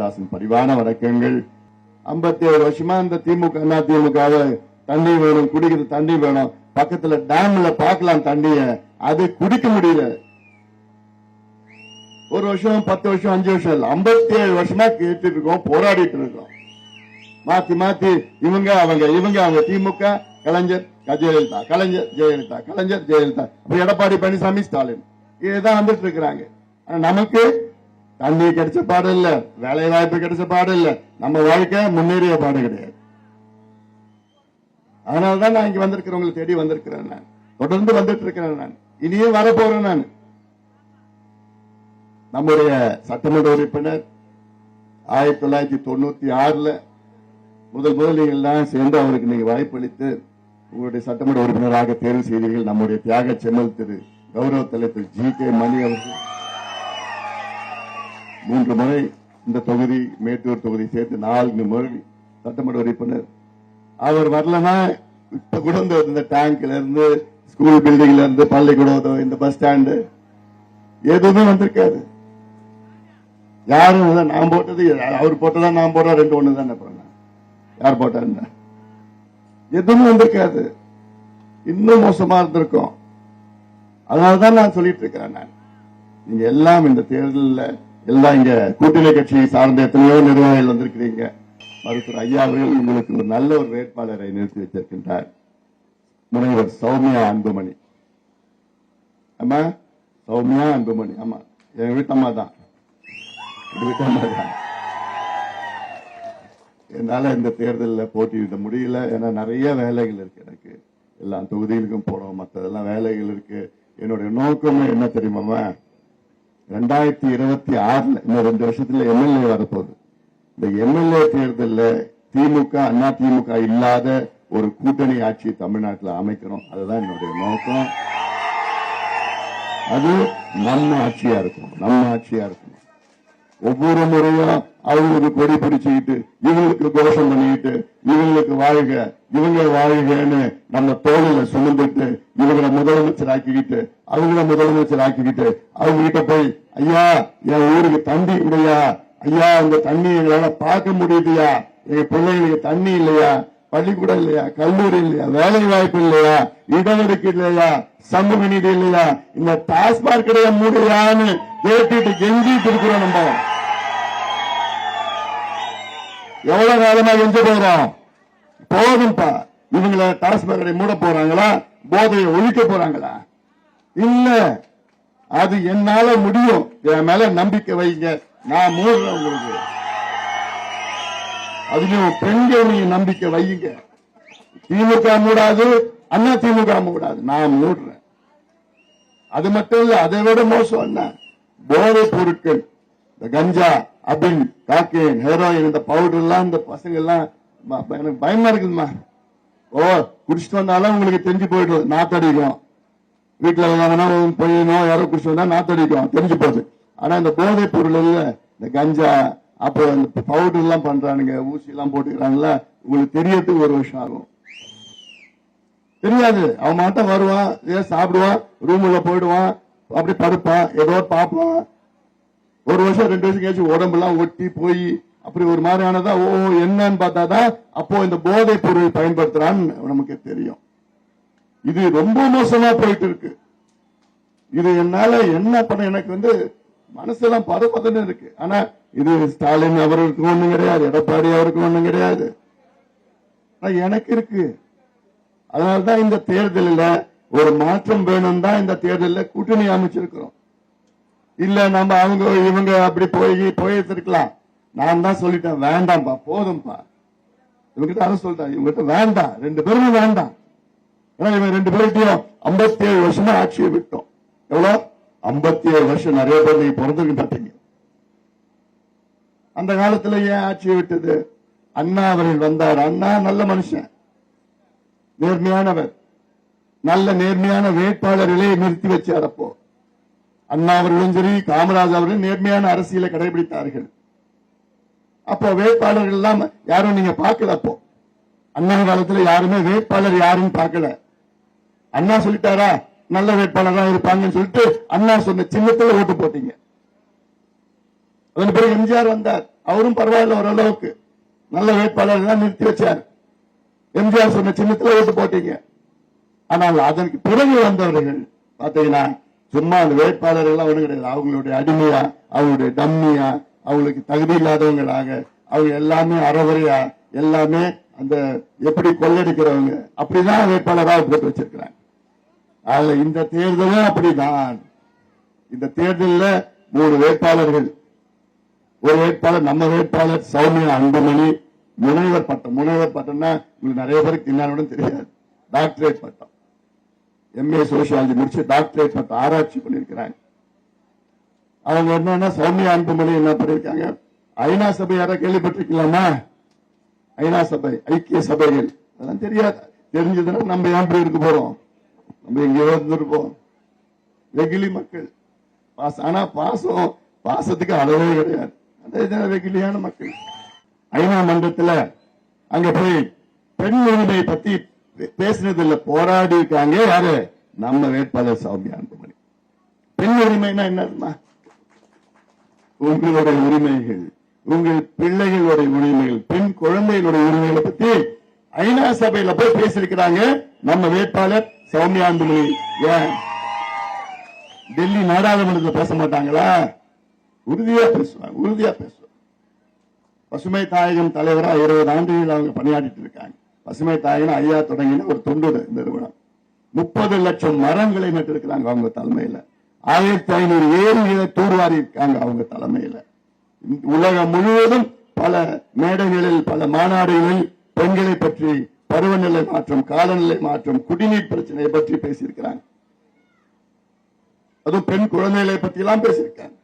அனைவருக்கும் பரிவான வணக்கங்கள். ஐம்பத்தி ஏழு வருஷமா இந்த திமுக அண்ணா திமுகவை தண்ணி வேணும் குடிக்கிற தண்ணி வேணும். பக்கத்துல டேம்ல பார்க்கலாம் தண்ணிய. அது குடிக்க முடியல. ஒரு வருஷம் பத்து வருஷம் அஞ்சு வருஷம் இல்ல. ஐம்பத்தி ஏழு வருஷமா கேட்டு இருக்கோம் போராடிட்டு இருக்கோம். மாத்தி மாத்தி இவங்க அவங்க இவங்க அவங்க திமுக கலைஞர் ஜெயலலிதா கலைஞர் ஜெயலலிதா கலைஞர் ஜெயலலிதா. எடப்பாடி பழனிசாமி ஸ்டாலின். இதுதான் வந்துட்டு இருக்கிறாங்க. நமக்கு தண்ணி கிடைச்ச பாடம் இல்ல வேலை வாய்ப்பு கிடைச்ச பாடம் இல்ல நம்ம வாழ்க்கை முன்னேறிய பாடம் கிடையாது. அதனாலதான் நான் இங்க வந்திருக்கிறவங்களை தேடி வந்திருக்கிறேன் நான். தொடர்ந்து வந்துட்டு இருக்கிறேன் நான். இனியும் வரப்போறேன் நான். நம்முடைய சட்டமன்ற உறுப்பினர் ஆயிரத்தி தொள்ளாயிரத்தி தொண்ணூத்தி ஆறுல முதல் முதல் எல்லாம் சேர்ந்து அவருக்கு நீங்க வாய்ப்பளித்து உங்களுடைய சட்டமன்ற உறுப்பினராக தேர்வு செய்தீர்கள். நம்முடைய தியாக செம்மல் திரு கௌரவ தலைவர் ஜி கே மணி அவர்கள். மூன்று முறை இந்த தொகுதி மேட்டூர் தொகுதி சேர்த்து நான்கு முறை சட்டமன்ற உறுப்பினர். அவர் வரலன்னா இப்ப கூட இந்த இந்த டேங்க்ல இருந்து ஸ்கூல் பில்டிங்ல இருந்து பள்ளிக்கூடம் இந்த பஸ் ஸ்டாண்டு எதுவுமே வந்திருக்காது. யாரும் நான் போட்டது அவர் போட்டதா நான் போட்டா ரெண்டு ஒண்ணு தானே அப்புறம் யார் போட்டா எதுவுமே வந்திருக்காது. இன்னும் மோசமா இருந்திருக்கும். அதனாலதான் நான் சொல்லிட்டு இருக்கிறேன் நான். நீங்க எல்லாம் இந்த தேர்தலில் எல்லாம் இங்க கூட்டணி கட்சியை சார்ந்த எத்தனையோ நிர்வாகிகள் வந்திருக்கிறீங்க. மருத்துவர் ஐயா அவர்கள் உங்களுக்கு ஒரு நல்ல ஒரு வேட்பாளரை நிறுத்தி வச்சிருக்கின்றார் முனைவர் சௌமியா அன்புமணி. ஆமா சௌமியா அன்புமணி. ஆமா என் வீட்டம்மா தான். வீட்டம்மா தான். என்னால இந்த தேர்தலில் போட்டியிட முடியல. ஏன்னா நிறைய வேலைகள் இருக்கு எனக்கு. எல்லா தொகுதிகளுக்கும் போறோம் மற்றதெல்லாம் வேலைகள் இருக்கு. என்னுடைய நோக்கமே என்ன தெரியுமாமா ரெண்டாயிரத்தி இருபத்தி ஆறுல இன்னும் ரெண்டு வருஷத்துல எம்எல்ஏ வரப்போகுது. இந்த எம்எல்ஏ தேர்தலில் திமுக அண்ணா திமுக இல்லாத ஒரு கூட்டணி ஆட்சி தமிழ்நாட்டில் அமைக்கிறோம் அதுதான் என்னுடைய நோக்கம். அது நம்ம ஆட்சியா இருக்கும் நம்ம ஆட்சியா இருக்கும் ஒவ்வொரு முறையும் அவங்களுக்கு கொடி பிடிச்சுக்கிட்டு இவங்களுக்கு கோஷம் பண்ணிக்கிட்டு இவங்களுக்கு வாழ்க இவங்க வாழ்கன்னு நம்ம தோளில சுமந்துட்டு இவங்களை முதலமைச்சர் ஆக்கிக்கிட்டு அவங்கள முதலமைச்சர் ஆக்கிக்கிட்டு அவங்க கிட்ட போய் ஐயா என் ஊருக்கு தண்ணி இல்லையா? ஐயா உங்க தண்ணி எங்களால பார்க்க முடியுதுயா எங்க பிள்ளைங்களுக்கு தண்ணி இல்லையா? பள்ளிக்கூடம் இல்லையா? கல்லூரி இல்லையா? வேலை வாய்ப்பு இல்லையா இடஒதுக்கீடு இல்லையா? சமூக நீதி இல்லையா? இந்த டாஸ்மாக் கடையை மூடையான்னு கேட்டுட்டு கெஞ்சிட்டு இருக்கிறோம் நம்ம. எவ்வளவு காலமா கெஞ்ச போறோம் போதும்பா இவங்கள டாஸ்மாக் கடை மூட போறாங்களா? போதையை ஒழிக்க போறாங்களா? இல்ல. அது என்னால முடியும். என் மேல நம்பிக்கை வைங்க. நான் மூடுறேன் உங்களுக்கு. அதுலயும் பெண்கள் நீங்க நம்பிக்கை வையுங்க. திமுக மூடாது அண்ணா திமுக மூடாது. நான் மூடுறேன். அது மட்டும் இல்ல அதை விட மோசம் என்ன? போதைப் பொருட்கள். இந்த கஞ்சா அபின் காக்கேன் ஹெரோயின் இந்த பவுடர் எல்லாம் இந்த பசங்க எல்லாம் எனக்கு பயமா இருக்குதுமா ஓ குடிச்சிட்டு வந்தாலும் உங்களுக்கு தெரிஞ்சு போயிடும் நாத்தடிக்கும் வீட்டுல வந்தாங்கன்னா பையனோ யாரோ குடிச்சிட்டு வந்தா நாத்தடிக்கும் தெரிஞ்சு போகுது. ஆனா இந்த போதைப் பொருள் இல்ல இந்த கஞ்சா அப்புறம் இந்த பவுடர் எல்லாம் பண்றானுங்க ஊசி எல்லாம் போட்டுக்கிறாங்களா உங்களுக்கு தெரியறதுக்கு ஒரு வருஷம் ஆகும். தெரியாது அவன் மாட்டம் வருவான் ஏதோ சாப்பிடுவான் ரூம்ல போயிடுவான் அப்படி படுப்பான் ஏதோ பார்ப்பான். ஒரு வருஷம் ரெண்டு வருஷம் கழிச்சு உடம்பெல்லாம் ஒட்டி போய் அப்படி ஒரு மாதிரியானதா ஓ என்னன்னு பார்த்தாதான் அப்போ இந்த போதை பொருள் பயன்படுத்துறான்னு நமக்கு தெரியும். இது ரொம்ப மோசமா போயிட்டு இருக்கு. இது என்னால என்ன பண்ண எனக்கு வந்து மனசெல்லாம் பதப்பதன்னு இருக்கு. ஆனா இது ஸ்டாலின் அவருக்கு ஒண்ணும் கிடையாது எடப்பாடி அவருக்கு ஒண்ணும் கிடையாது. எனக்கு இருக்கு. அதனாலதான் இந்த தேர்தலில் ஒரு மாற்றம் வேணும் தான் இந்த தேர்தலில் கூட்டணி அமைச்சிருக்கிறோம். இல்ல நம்ம அவங்க இவங்க அப்படி போய் போயிருக்கலாம் நான் தான் சொல்லிட்டேன் வேண்டாம்ப்பா போதும்பா இவங்கிட்ட அதை சொல்லிட்டேன் இவங்கிட்ட வேண்டாம் ரெண்டு பேருமே வேண்டாம் ஏன்னா இவங்க ரெண்டு பேர்கிட்டயும் ஐம்பத்தி ஏழு வருஷமா ஆட்சியை விட்டோம். எவ்வளவு ஐம்பத்தி ஏழு வருஷம் நிறைய பேர் நீங்க பிறந்திருக்க மாட்டீங்க. அந்த காலத்துல ஏன் ஆட்சியை விட்டது? அண்ணா அவர்கள் வந்தார். அண்ணா நல்ல மனுஷன். நேர்மையானவர். நல்ல நேர்மையான வேட்பாளர்களை நிறுத்தி வச்சார் அப்போ. அண்ணா அவர்களும் சரி காமராஜ் அவர்களும் நேர்மையான அரசியலை கடைபிடித்தார்கள். அப்போ வேட்பாளர்கள் எல்லாம் யாரும் நீங்க பார்க்கல அப்போ? அண்ணா காலத்துல யாருமே வேட்பாளர் யாருன்னு பார்க்கல. அண்ணா சொல்லிட்டாரா? நல்ல வேட்பாளரா இருப்பாங்கன்னு சொல்லிட்டு அண்ணா சொன்ன சின்னத்துல ஓட்டு போட்டீங்க. அதன் பிறகு எம்ஜிஆர் வந்தார். அவரும் பரவாயில்ல ஓரளவுக்கு. நல்ல வேட்பாளர் தான் நிறுத்தி வச்சார். எம்ஜிஆர் சொன்ன சின்னத்துல ஓட்டு போட்டீங்க. ஆனால் அதற்கு பிறகு வந்தவர்கள் பாத்தீங்கன்னா சும்மா அந்த வேட்பாளர்கள் எல்லாம் கிடையாது. அவங்களுடைய அடிமையா அவங்களுடைய டம்மியா அவங்களுக்கு தகுதி இல்லாதவங்களாக அவங்க எல்லாமே அறவரையா எல்லாமே அந்த எப்படி கொள்ளடிக்கிறவங்க அப்படிதான் வேட்பாளராக போட்டு வச்சிருக்கிறாங்க. அதுல இந்த தேர்தலும் அப்படிதான். இந்த தேர்தல்ல மூணு வேட்பாளர்கள். ஒரு வேட்பாளர் நம்ம வேட்பாளர் சௌமியா அன்புமணி முனைவர் பட்டம். முனைவர் பட்டம்னா உங்களுக்கு நிறைய பேருக்கு என்னன்னு தெரியாது. டாக்டரேட் பட்டம். எம்ஏ சோசியாலஜி முடிச்சு டாக்டரேட் பட்டம் ஆராய்ச்சி பண்ணிருக்கிறாங்க. அவங்க என்னன்னா சௌமியா அன்புமணி என்ன பண்ணிருக்காங்க? ஐநா சபை யாராவது கேள்விப்பட்டிருக்கலாமா ஐநா சபை ஐக்கிய சபைகள். அதெல்லாம் தெரியாது. தெரிஞ்சதுன்னா நம்ம ஏன் போய் இருக்க போறோம்? நம்ம எங்கேயோ இருந்திருப்போம். வெகிலி மக்கள். பாசம் ஆனா பாசம் பாசத்துக்கு அளவே கிடையாது. அந்த வெகிலியான மக்கள். ஐநா மன்றத்தில் அங்க போய் பெண் உரிமை பத்தி பேசினதுல போராடி இருக்காங்க யாரு? நம்ம வேட்பாளர் சௌமியா அன்புமணி. பெண் உரிமைனா என்னதுமா உங்களுடைய உரிமைகள் உங்கள் பிள்ளைகளுடைய உரிமைகள் பெண் குழந்தைகளுடைய உரிமைகளை பத்தி ஐநா சபையில போய் பேசியிருக்கிறாங்க நம்ம வேட்பாளர் சௌமியா அன்புமணி. ஏன்? டெல்லி நாடாளுமன்றத்தில் பேச மாட்டாங்களா? உறுதியா பேசுவாங்க உறுதியா பேசுவாங்க. பசுமை தாயகம் தலைவரா இருபது ஆண்டுகள் அவங்க பணியாற்றிட்டு இருக்காங்க. பசுமை தாயின் ஐயா தொடங்கின ஒரு தொண்டு நிறுவனம். முப்பது லட்சம் மரங்களை நட்டிருக்கிறாங்க அவங்க தலைமையில. ஆயிரத்தி ஐநூறு ஏரிகளை தூர்வாரி இருக்காங்க அவங்க தலைமையில. உலகம் முழுவதும் பல மேடைகளில் பல மாநாடுகளில் பெண்களை பற்றி பருவநிலை மாற்றம் காலநிலை மாற்றம் குடிநீர் பிரச்சனையை பற்றி பேசியிருக்கிறாங்க. அதுவும் பெண் குழந்தைகளை பத்தி எல்லாம் பேசியிருக்காங்க.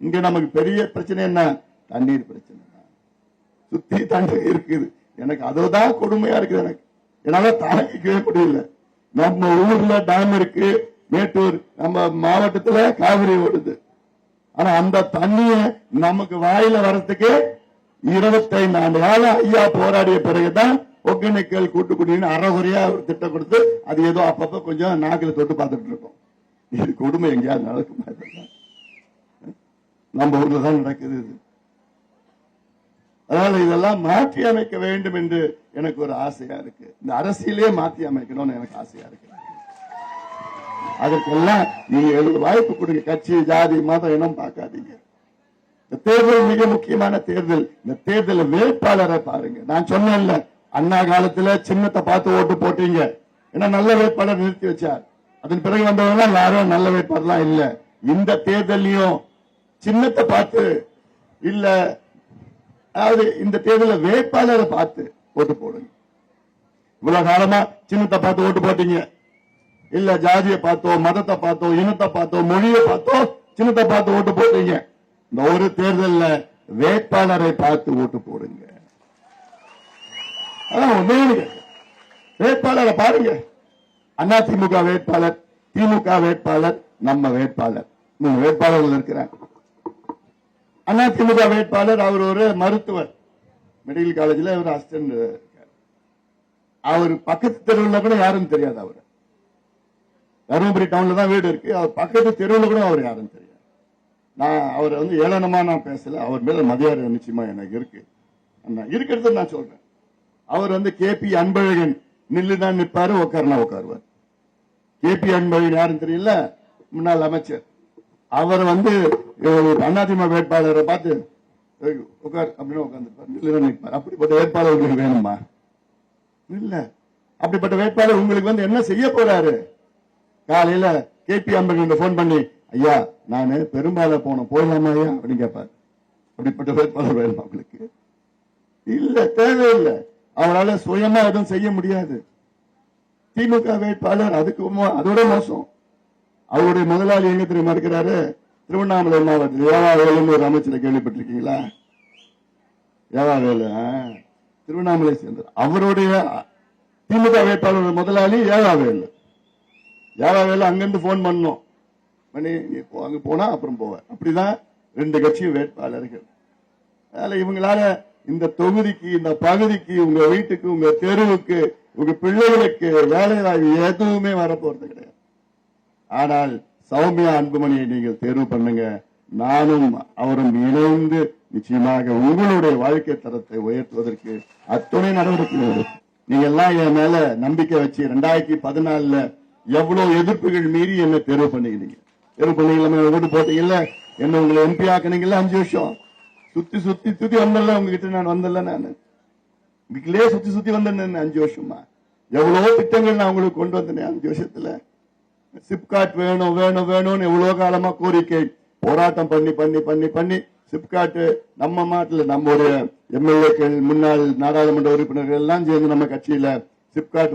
இங்க நமக்கு பெரிய பிரச்சனை என்ன? தண்ணீர் பிரச்சனை சுத்தி தண்ணீர் இருக்குது. எனக்கு அதுதான் கொடுமையா இருக்குது எனக்கு. என்னால தாங்கிக்கவே முடியல. நம்ம ஊர்ல டேம் இருக்கு. மேட்டூர் நம்ம மாவட்டத்துல காவிரி ஓடுது. ஆனா அந்த தண்ணிய நமக்கு வாயில வர்றதுக்கு இருபத்தைந்து ஆண்டு காலம் ஐயா போராடிய பிறகுதான் ஒகேனக்கல் கூட்டுக்குடின்னு அறகுறையா ஒரு திட்டம் கொடுத்து அது ஏதோ அப்பப்ப கொஞ்சம் நாக்கில தொட்டு பார்த்துட்டு இருக்கோம் இது கொடுமை எங்கேயாவது நடக்குமா? நம்ம ஊர்ல தான் நடக்குது இது. அதனால இதெல்லாம் மாற்றி அமைக்க வேண்டும் என்று எனக்கு ஒரு ஆசையா இருக்கு. இந்த அரசியலே மாற்றி அமைக்கணும்னு எனக்கு ஆசையா இருக்கு. அதற்கெல்லாம் நீங்க எனக்கு வாய்ப்பு கொடுங்க. கட்சி ஜாதி மதம் இனம் பார்க்காதீங்க. இந்த தேர்தல் மிக முக்கியமான தேர்தல். இந்த தேர்தல் வேட்பாளரை பாருங்க. நான் சொன்னேன்ல அண்ணா காலத்துல சின்னத்தை பார்த்து ஓட்டு போட்டீங்க. ஏன்னா நல்ல வேட்பாளர் நிறுத்தி வச்சார். அதன் பிறகு வந்தவங்க யாரும் நல்ல வேட்பாளர்லாம் இல்ல. இந்த தேர்தலையும் சின்னத்தை பார்த்து இல்ல அதாவது இந்த தேர்தலில் வேட்பாளரை பார்த்து ஓட்டு போடுங்க. இவ்வளவு காலமா சின்னத்தை பார்த்து ஓட்டு போட்டீங்க. இல்ல ஜாதியை பார்த்தோ மதத்தை பார்த்தோ இனத்தை பார்த்தோ மொழியை பார்த்தோ சின்னத்தை பார்த்து ஓட்டு போட்டீங்க. இந்த ஒரு தேர்தல்ல வேட்பாளரை பார்த்து ஓட்டு போடுங்க. அதான் வேட்பாளரை பாருங்க. அண்ணா திமுக வேட்பாளர் திமுக வேட்பாளர் நம்ம வேட்பாளர். மூணு வேட்பாளர்கள் இருக்கிறாங்க. அண்ணா திமுக வேட்பாளர் அவர் ஒரு மருத்துவர். மெடிக்கல் காலேஜ்ல அவர் அசிஸ்டன்ட் அவர் பக்கத்து தெருவில் கூட யாரும் தெரியாது அவர். தருமபுரி டவுன்ல தான் வீடு இருக்கு. அவர் பக்கத்து தெருவில் கூட அவர் யாரும் தெரியாது. நான் அவரை வந்து ஏளனமா நான் பேசல. அவர் மேல மதியாரம் நிச்சயமா எனக்கு இருக்கு. அண்ணா, இருக்கிறத நான் சொல்றேன். அவர் வந்து கே பி அன்பழகன். நில்லுதான் நிற்பாரு உட்காருனா உட்காருவார் கே பி அன்பழகன் யாருன்னு தெரியல? முன்னாள் அமைச்சர். அவர் வந்து அதிமுக வேட்பாளரை பார்த்து உட்கார் அப்படின்னு உட்காந்துருப்பார் அப்படிப்பட்ட வேட்பாளர் உங்களுக்கு வேணுமா? இல்ல. அப்படிப்பட்ட வேட்பாளர் உங்களுக்கு வந்து என்ன செய்ய போறாரு? காலையில கே பி அம்பேத்கர் போன் பண்ணி ஐயா நானு பெரும்பால போனோம் போயிடலாமா ஐயா? அப்படின்னு கேட்பார் அப்படிப்பட்ட வேட்பாளர் வேணுமா உங்களுக்கு? இல்ல தேவையில்லை. அவரால சுயமா எதுவும் செய்ய முடியாது. திமுக வேட்பாளர் அதுக்கு அதோட மோசம். அவருடைய முதலாளி எங்க தெரியுமா இருக்கிறாரு? திருவண்ணாமலை மாவட்டத்தில் ஏவாவேலுன்னு ஒரு அமைச்சரை கேள்விப்பட்டிருக்கீங்களா? ஏவாவேலு திருவண்ணாமலை சேர்ந்தார் அவருடைய திமுக வேட்பாளர் முதலாளி ஏவாவேலு. ஏவாவேலு அங்கிருந்து போன் பண்ணோம். மணி நீ போ- அங்க போனா அப்புறம் போவ. அப்படிதான் ரெண்டு கட்சியும் வேட்பாளர்கள். அதனால இவங்களால இந்த தொகுதிக்கு இந்த பகுதிக்கு உங்க வீட்டுக்கு உங்க தெருவுக்கு உங்க பிள்ளைகளுக்கு வேலை வாய்ப்பு எதுவுமே வரப்போறது கிடையாது. ஆனால் சௌமியா அன்புமணியை நீங்கள் தேர்வு பண்ணுங்க. நானும் அவரும் இணைந்து நிச்சயமாக உங்களுடைய வாழ்க்கை தரத்தை உயர்த்துவதற்கு அத்துணை நடவடிக்கை நீங்க எல்லாம் என் மேல நம்பிக்கை வச்சு ரெண்டாயிரத்தி பதினாலுல எவ்வளவு எதிர்ப்புகள் மீறி என்ன தேர்வு பண்ணிக்கிறீங்க தேர்வு பண்ணீங்களா ஓட்டு போட்டீங்கல்ல? என்ன உங்களை எம்பி ஆக்கினீங்கல்ல அஞ்சு வருஷம்? சுத்தி சுத்தி சுத்தி வந்தல உங்ககிட்ட நான் வந்தல நான். வீட்டிலேயே சுத்தி சுத்தி வந்தேன் அஞ்சு வருஷமா. எவ்வளவோ திட்டங்கள் நான் உங்களுக்கு கொண்டு வந்தேன் அஞ்சு வருஷத்துல. சிப்காட் வேணும் வேணும் வேணும்னு எவ்வளவு காலமா கோரிக்கை. போராட்டம் பண்ணி பண்ணி பண்ணி பண்ணி சிப்காட் நம்ம மாட்டுல நம்முடைய எம்எல்ஏக்கள் முன்னாள் நாடாளுமன்ற உறுப்பினர்கள் எல்லாம் சேர்ந்து நம்ம கட்சியில சிப்காட்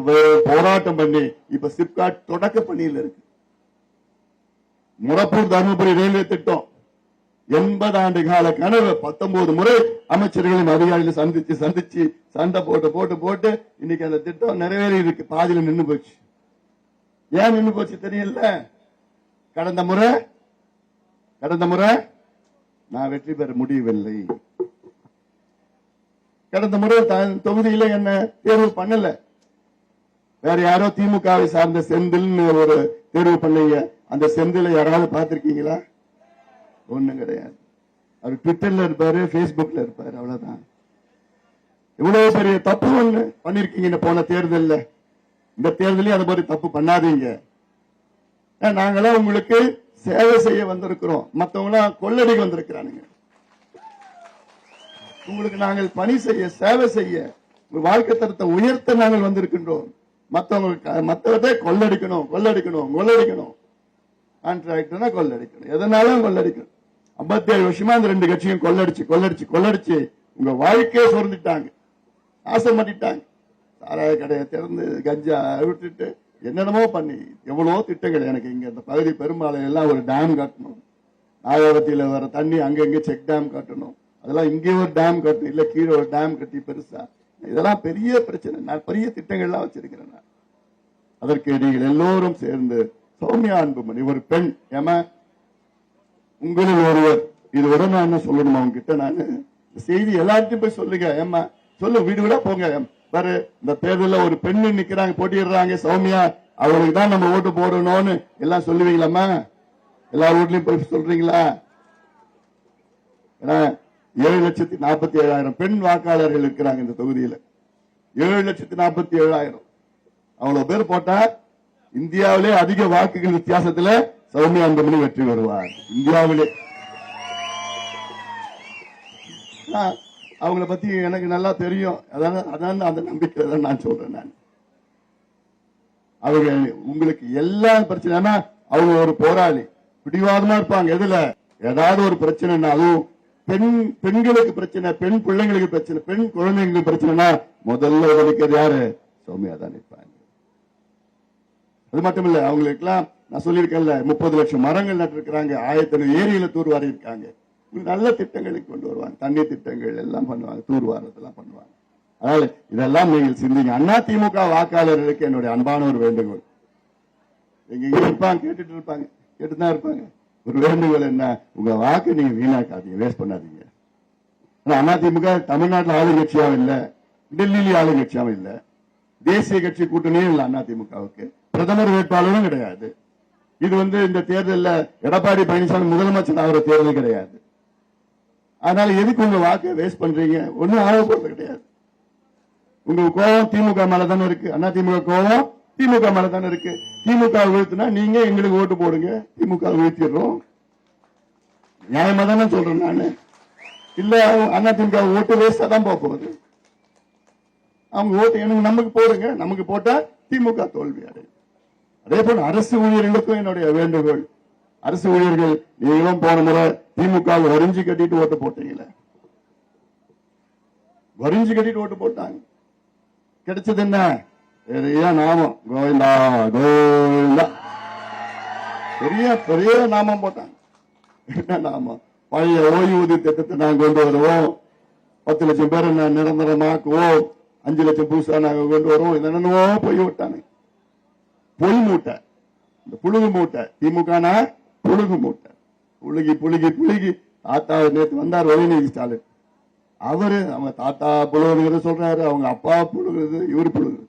போராட்டம் பண்ணி இப்ப சிப்காட் தொடக்க பணியில் இருக்கு. முரப்பூர் தருமபுரி ரயில்வே திட்டம். எண்பது ஆண்டு கால கனவு பத்தொன்பது முறை அமைச்சர்களையும் அதிகாரிகளை சந்திச்சு சந்திச்சு சண்டை போட்டு போட்டு போட்டு இன்னைக்கு அந்த திட்டம் நிறைவேறி இருக்கு பாதியில நின்னு போச்சு. ஏன் நின்று போச்சு தெரியல? கடந்த முறை கடந்த முறை நான் வெற்றி பெற முடியவில்லை. கடந்த முறை தன் தொகுதியில என்ன தேர்வு பண்ணல. வேற யாரோ திமுகவை சார்ந்த செந்தில்னு ஒரு தேர்வு பண்ணீங்க. அந்த செந்தில யாராவது பார்த்திருக்கீங்களா? ஒண்ணும் கிடையாது. அவர் ட்விட்டர்ல இருப்பாரு பேஸ்புக்ல இருப்பாரு அவ்வளவுதான். இவ்வளவு பெரிய தப்பு ஒண்ணு பண்ணிருக்கீங்க போன தேர்தல்ல. இந்த தேர்தலையும் அது மாதிரி தப்பு பண்ணாதீங்க. நாங்களாம் உங்களுக்கு சேவை செய்ய வந்திருக்கிறோம். மற்றவங்களாம் கொள்ளடிக்க வந்திருக்கிறானுங்க. உங்களுக்கு நாங்கள் பணி செய்ய சேவை செய்ய உங்க வாழ்க்கை தரத்தை உயர்த்த நாங்கள் வந்திருக்கின்றோம். மத்தவங்களுக்கு மற்றவர்கிட்ட கொள்ளடிக்கணும் கொள்ளடிக்கணும் கொள்ளடிக்கணும். கான்ட்ராக்டர்னா கொள்ளடிக்கணும். எதனாலும் கொள்ளடிக்கணும். 57 ஏழு வருஷமா அந்த ரெண்டு கட்சியும் கொள்ளடிச்சு கொள்ளடிச்சு கொள்ளடிச்சு உங்க வாழ்க்கையை சுரந்துட்டாங்க. நாசம் பண்ணிட்டாங்க. சாராய கடையை திறந்து கஞ்சா விட்டுட்டு என்னென்னமோ பண்ணி எவ்வளவோ திட்டங்கள் எனக்கு இங்க இந்த பகுதி பெரும்பாலையெல்லாம் எல்லாம் ஒரு டேம் கட்டணும். நாகவத்தியில வர தண்ணி அங்கங்க செக் டேம் கட்டணும். அதெல்லாம் இங்கே ஒரு டேம் கட்டணும் இல்ல கீழே ஒரு டேம் கட்டி பெருசா. இதெல்லாம் பெரிய பிரச்சனை. நான் பெரிய திட்டங்கள்லாம் வச்சிருக்கிறேன் நான். அதற்கு நீங்கள் எல்லோரும் சேர்ந்து சௌமியா அன்புமணி ஒரு பெண் ஏமா உங்களில் ஒருவர். இது விட நான் என்ன சொல்லணுமா உங்ககிட்ட நான்? செய்தி எல்லார்ட்டையும் போய் சொல்லுங்க ஏம்மா? சொல்லு வீடு விட போங்க பாரு இந்த தேர்தலில் ஒரு பெண்ணு நிக்கிறாங்க போட்டிடுறாங்க சௌமியா அவங்களுக்கு தான் நம்ம ஓட்டு போடணும்னு எல்லாம் சொல்லுவீங்களாம்மா? எல்லா வீட்லயும் போய் சொல்றீங்களா? ஏழு லட்சத்தி நாற்பத்தி ஏழாயிரம் பெண் வாக்காளர்கள் இருக்கிறாங்க இந்த தொகுதியில. ஏழு லட்சத்தி நாற்பத்தி ஏழாயிரம் அவ்வளவு பேர் போட்டா இந்தியாவிலே அதிக வாக்குகள் வித்தியாசத்துல சௌமியா அந்தமணி வெற்றி பெறுவார். இந்தியாவிலே. அவங்கள பத்தி எனக்கு நல்லா தெரியும். அதான் அதான் அந்த நம்பிக்கை தான் நான் சொல்றேன் நான். அவங்க உங்களுக்கு எல்லா பிரச்சனைனா அவங்க ஒரு போராளி. பிடிவாதமா இருப்பாங்க எதுல? ஏதாவது ஒரு பிரச்சனைனா அதுவும் பெண் பெண்களுக்கு பிரச்சனை பெண் பிள்ளைங்களுக்கு பிரச்சனை பெண் குழந்தைங்களுக்கு பிரச்சனைனா முதல்ல உதவிக்கிறது யாரு? சௌமியா தான் நிற்பாங்க அது மட்டும் இல்ல அவங்களுக்கெல்லாம் நான் சொல்லியிருக்கேன்ல முப்பது லட்சம் மரங்கள் நட்டிருக்கிறாங்க. ஆயிரத்தி ஏரியில தூர்வாரி இருக்காங்க நல்ல திட்டங்களை கொண்டு வருவாங்க. தண்ணீர் திட்டங்கள் எல்லாம் பண்ணுவாங்க. தூர்வாரத்தெல்லாம் பண்ணுவாங்க. அதனால இதெல்லாம் நீங்கள் சிந்திங்க. அண்ணா திமுக வாக்காளர்களுக்கு என்னுடைய அன்பான ஒரு வேண்டுகோள். எங்க இருப்பாங்க கேட்டுட்டு இருப்பாங்க கேட்டுதான் இருப்பாங்க. ஒரு வேண்டுகோள் என்ன? உங்க வாக்கு நீங்க வீணாக்காதீங்க வேஸ்ட் பண்ணாதீங்க. ஆனா அதிமுக தமிழ்நாட்டில் ஆளுங்கட்சியாவும் இல்ல டெல்லியிலேயே ஆளுங்கட்சியாவும் இல்ல. தேசிய கட்சி கூட்டணியும் இல்ல அதிமுகவுக்கு பிரதமர் வேட்பாளரும் கிடையாது. இது வந்து இந்த தேர்தல்ல எடப்பாடி பழனிசாமி முதலமைச்சர் ஆகிற தேர்தல் கிடையாது. அதனால எதுக்கு உங்க வாக்கை வேஸ்ட் பண்றீங்க? ஒண்ணும் ஆக போறது கிடையாது. உங்க கோபம் திமுக மேல தானே இருக்கு. அண்ணா திமுக கோபம் திமுக மேல தானே இருக்கு. திமுக வீழ்த்துனா நீங்க எங்களுக்கு ஓட்டு போடுங்க. திமுக வீழ்த்திடுறோம். நியாயமா தானே சொல்றேன் நானு. இல்ல அண்ணா திமுக ஓட்டு வேஸ்டா தான் போக போகுது. அவங்க ஓட்டு எனக்கு நமக்கு போடுங்க. நமக்கு போட்டா திமுக தோல்வி அடையும் அதே போல அரசு ஊழியர்களுக்கும் என்னுடைய வேண்டுகோள். அரசு ஊழியர்கள் நீங்களும் போன முறை திமுக வரிஞ்சு கட்டிட்டு ஓட்டு போட்டீங்களே? வரிஞ்சு கட்டிட்டு ஓட்டு போட்டாங்க. கிடைச்சது என்ன? பெரிய நாமம். கோவிந்தா கோவிந்தா. பெரிய பெரிய நாமம் போட்டாங்க. என்ன நாமம்? பழைய ஓய்வூதிய திட்டத்தை நாங்க கொண்டு வருவோம். பத்து லட்சம் பேரை நான் நிரந்தரமாக்குவோம். அஞ்சு லட்சம் புதுசா நாங்க கொண்டு வருவோம். என்னென்னவோ போய் விட்டாங்க. பொய் மூட்டை. இந்த புழுகு மூட்டை. திமுகனா புழுகு மூட்டை. புழுகி புழுகி புழுகி. தாத்தா நேற்று வந்தார் உதயநிதி ஸ்டாலின். அவரு அவங்க தாத்தா புழுகுறது சொல்றாரு அவங்க அப்பா புழுகுறது இவரு புழுகுறது.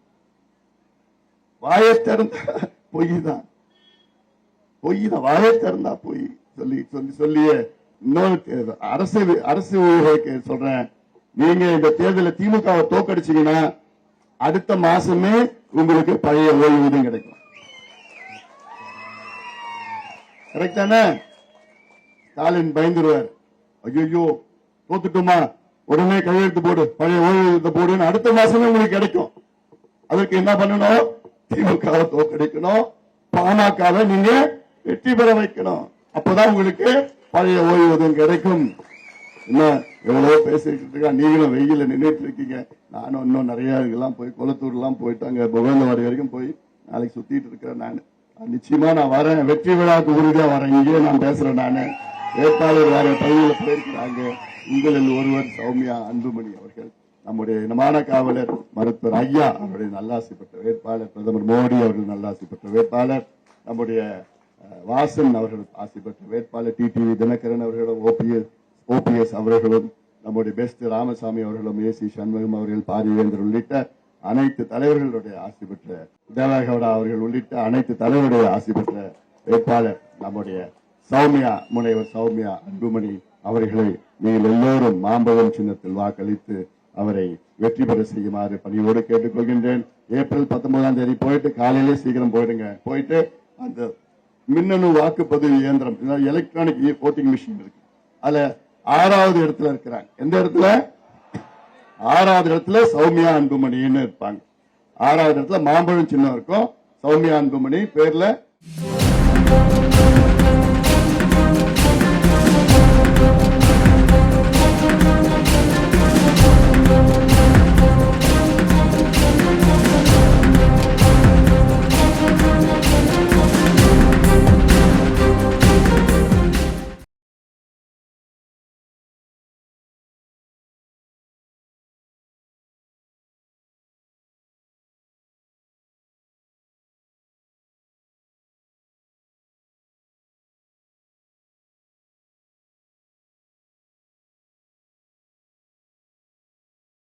வாயை திறந்த பொய் தான். பொய் தான் வாயை திறந்தா பொய். சொல்லி சொல்லி சொல்லியே இன்னொரு அரசு அரசு ஊழியர்களுக்கு சொல்றேன். நீங்க இந்த தேர்தலில் திமுகவை தோக்கடிச்சீங்கன்னா அடுத்த மாசமே உங்களுக்கு பழைய ஓய்வூதியம் கிடைக்கும். கரெக்ட் தானே? ஸ்டாலின் பயந்துருவார். ஐயோ தோத்துட்டுமா? உடனே கையெழுத்து போடு பழைய ஓய்வூதியத்தை போடுன்னு அடுத்த மாசமே உங்களுக்கு கிடைக்கும். அதற்கு என்ன பண்ணணும்? திமுகவை தோற்கடிக்கணும். பாமகவை நீங்க வெற்றி பெற வைக்கணும். அப்பதான் உங்களுக்கு பழைய ஓய்வூதியம் கிடைக்கும். என்ன எவ்வளவோ பேசிட்டு இருக்கா? நீங்களும் வெயில நின்றுட்டு இருக்கீங்க. நானும் இன்னும் நிறைய இதெல்லாம் போய் குளத்தூர் எல்லாம் போயிட்டு அங்க புகழ்ந்தவாடி வரைக்கும் போய் நாளைக்கு சுத்திட்டு இருக்கிறேன் நான். நிச்சயமா நான் வரேன். வெற்றி விழாவுக்கு உறுதியா வரேன். இங்கேயே நான் பேசுறேன் நானு. வேட்பாளர் வேற பதவியில் போயிருக்கிறாங்க. உங்களில் ஒருவர் சௌமியா அன்புமணி அவர்கள் நம்முடைய இனமான காவலர் மருத்துவர் ஐயா அவருடைய நல்லாசி பெற்ற வேட்பாளர் பிரதமர் மோடி அவர்கள் நல்லாசி பெற்ற வேட்பாளர் நம்முடைய வாசன் அவர்கள் ஆசி பெற்ற வேட்பாளர் டிடிவி தினகரன் அவர்களும் ஓபிஎஸ் ஓபிஎஸ் அவர்களும் நம்முடைய பெஸ்ட் ராமசாமி அவர்களும் ஏசி சண்முகம் அவர்கள் பாரிவேந்தர் உள்ளிட்ட அனைத்து தலைவர்களுடைய ஆசி பெற்ற தேவகவுடா அவர்கள் உள்ளிட்ட அனைத்து தலைவருடைய ஆசி பெற்ற வேட்பாளர் நம்முடைய சௌமியா முனைவர் சௌமியா அன்புமணி அவர்களை நீங்கள் எல்லோரும் மாம்பழம் சின்னத்தில் வாக்களித்து அவரை வெற்றி பெற செய்யுமாறு பணியோடு கேட்டுக்கொள்கின்றேன். ஏப்ரல் பத்தொன்பதாம் தேதி போயிட்டு காலையிலே சீக்கிரம் போயிடுங்க. போயிட்டு அந்த மின்னணு வாக்குப்பதிவு இயந்திரம் எலக்ட்ரானிக் ஓட்டிங் மிஷின் இருக்கு. அதுல ஆறாவது இடத்துல இருக்கிறாங்க. எந்த இடத்துல? ஆறாவது இடத்துல சௌமியா அன்புமணின்னு இருப்பாங்க. ஆறாவது இடத்துல மாம்பழம் சின்னம் இருக்கும். சௌமியா அன்புமணி பேர்ல